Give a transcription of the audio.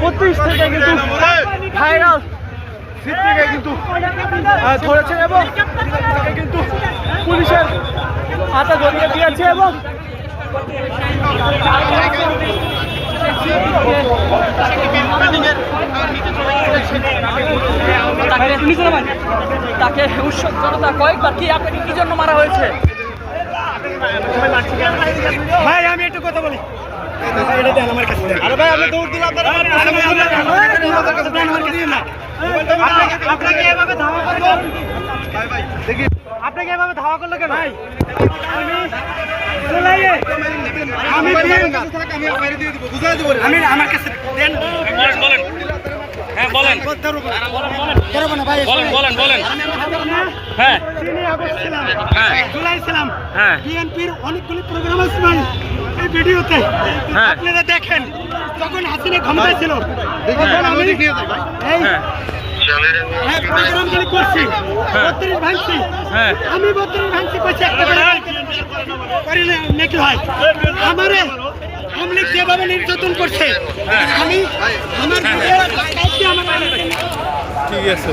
বত্রিশ থেকে কিন্তু ভাইরাল সিদ্দিকে কিন্তু আহ, ধরেছেন এবং তাকে কিন্তু পুলিশের হাতে ধরিয়ে দিয়েছে এবং তাকে তাকে উৎসব জনতা কয়েকবার কি আপনাকে কি জন্য মারা হয়েছে? ভাই আমি একটু কথা বলি এটা দেন আমার কাছে আরে ভাই আমি দৌড় দিলাম আপনাকে এভাবে ধাওয়া করল আপনাকে এভাবে ধাওয়া করল কেন? ভাই আমি আমি আমি আমার কাছে দেন। হ্যাঁ বলেন। করব না ভাই বলেন বলেন বলেন। হ্যাঁ তিনই আগস্ট ছিলাম হ্যাঁ। জুলাই ছিলাম। হ্যাঁ। বিএনপির অনেকগুলি প্রোগ্রাম আছে ভিডিওতে হ্যাঁ। আপনারা দেখেন তখন হাসিনা ক্ষমতায় ছিল তখন আমি এই হ্যাঁ। হ্যাঁ প্রোগ্রামগুলি করছি। হ্যাঁ। বত্রিশ ভাঙছি। হ্যাঁ। আমি বত্রিশ ভাঙছি করছি একটা করে করি না নাকি হয়? আমারে আমলিক যেভাবে নির্যাতন করছে আমি আমার আমার ঠিক আছে।